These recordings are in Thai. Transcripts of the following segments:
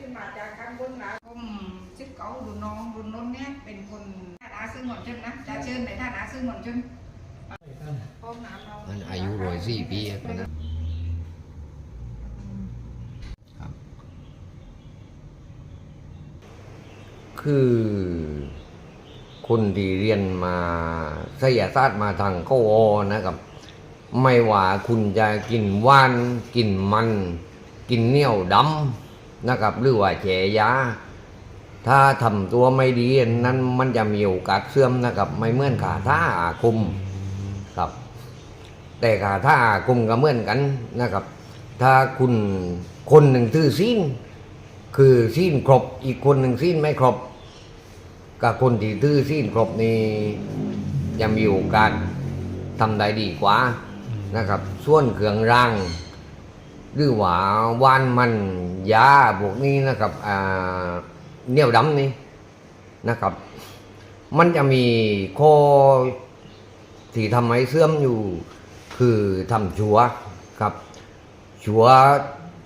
ขึ้นมาจากข้างบนนะผมชื่อเก่าดุนน้องดุนน้นเนี่ยเป็นคนท่านอาซึ่งหมดนชนนะจะเชิญในท่านอาซึ่งหมดนชนอนาอายุร้อยสี่ปีครับคือคนที่เรียนมาศิลศาสตร์มาทางก็วอนะครับ ไม่ว่าคุณจะกินว่าน กินมัน กินเนี่ยวดำ นะครับ หรือว่าแฉยาถ้าทำตัวไม่ดีนั้นมันจะมีโอกาสเสื่อมนะครับ ไม่เหมือนขาท่าอาคุมครับ แต่ขาท่าอาคมก็เหมือนกันนะครับ ถ้าคุณคนหนึ่งถือสิ้นคือสิ้นครบอีกคนหนึ่งสิ้นไม่ครบกับคนที่ถือสิ้นครบนี่จะมีโอกาสทำได้ดีกว่านะครับ ส่วนเครื่องราง หรือว่าวานมันยาพวกนี้นะครับเนี่ยวดำนี่นะครับ มันจะมีข้อที่ทำให้เสื่อมอยู่ คือทำชัวครับชัว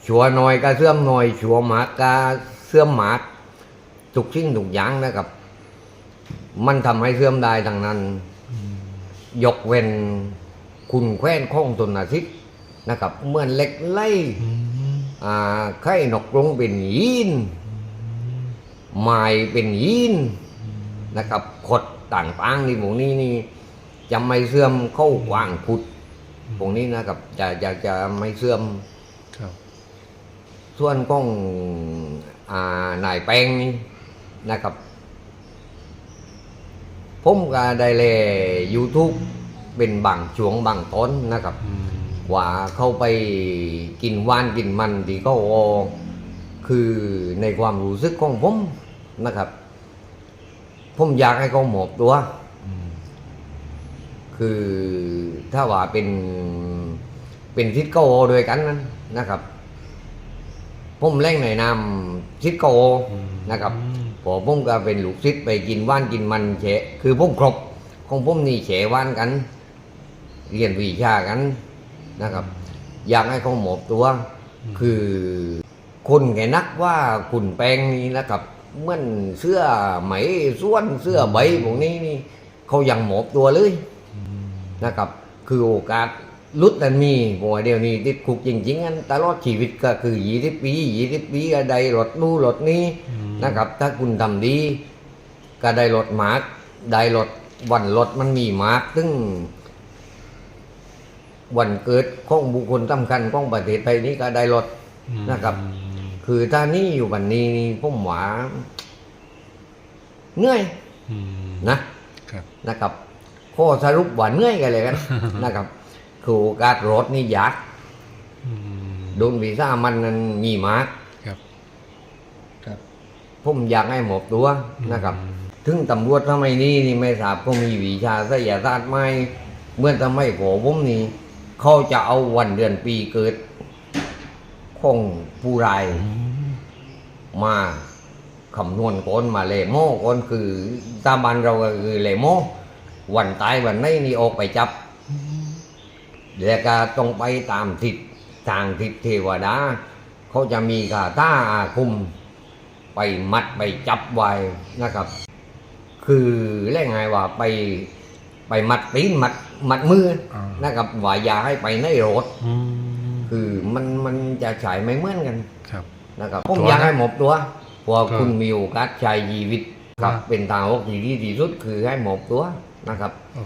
ชัวหน่อยก็เสื่อมหน่อยชัวหมากก็เสื่อมหมากทุกสิ่งทุกอย่างนะครับ มันทำให้เสื่อมได้ทั้งนั้น ยกเว้นคุณแคว้นข้องตนอาทิตย์ นะครับเหมื่อนเหล็กไล่อ่าไข่นกกรงเป็นยีนไม้เป็นยีนนะครับขดต่างๆนี่พวกนี้นี่จะไม่เสื่อมเข้ากวางขุดพวกนี้นะครับจะจะจะไม่เสื่อมครับ ส่วนของอ่านายแปงนี่นะครับผมก็ได้เลย YouTube เป็นบางช่วงบางตอนนะครับ ว่าเข้าไปกินว่านกินมันที่เขาเอคือในความรู้สึกของผมนะครับ ผมอยากให้เขาหมอบตัว คือถ้าว่าเป็นเป็นทิศเกาโอด้วยกันนั้นนะครับ ผมแรงในนามทิศเกาโอนะครับพอผมก็เป็นลูกศิษย์ไปกินว่านกินมันเฉะคือผมครบของผมนี่เฉะว่านกัน เรียนวิชากัน นะครับ อยากให้เขาหมอบตัวคือคนแกนักว่าขุนแปลงนี่นะครับเหมื่อนเสื้อไหมส่วนเสื้อใบพวกนี้นี่เขายังหมอบตัวเลยนะครับ คือโอกาสลุดนั้นมีบอกว่าเดี๋ยวนี้ติดคุกจริงๆอันตลอดชีวิตก็คือยี่สิบปียี่สิบปีก็ได้รถนู่นรถนี้นะครับ ถ้าคุณทำดี ก็ได้รถมาร์กได้รถวันรถมันมีมาร์กซึ่ง วันเกิดของบุคคลสำคัญของประเทศไทยนี้ก็ได้รถนะครับ คือถ้านี่อยู่วันนี้นี่ผมหวาเหนื่อยนะครับนะครับข้อสรุปว่าเหนื่อยกันเลยกันนะครับคือโอกาสรถนี่ยากโดนวีซ่ามันนั้นมีมากครับ ครับผมอยากให้หมอบตัวนะครับถึงตำรวจทำไมยนี้นี่ไม่ทราบก็มีวิชาไสยศาสตร์ไหมเมื่อทำไมยผมผมนี่ เขาจะเอาวันเดือนปีเกิดของผู้รายมาคำนวณก่อนมาเลโมก่อนคือตาบ้านเราก็คือเลโมวันตายวันไหนนี่ออกไปจับแล้วก็ต้องไปตามทิศทางทิศเทวดาเขาจะมีคาถาอาคมไปมัดไปจับไว้นะครับ คือเรียกไงว่าไป ไปมัดตีนมัดมัดมืออ่านะครับว่าอย่าให้ไปในรถคือมันมันจะฉายไม่เหมือนกันครับนะครับผมตัวอยากให้นะหมอบตัวเพราะว่าก็คุณมีโอกาสใช้ชีวิตกับนะเป็นทางออกที่ดีที่สุดคือให้หมอบตัวนะครับโอ้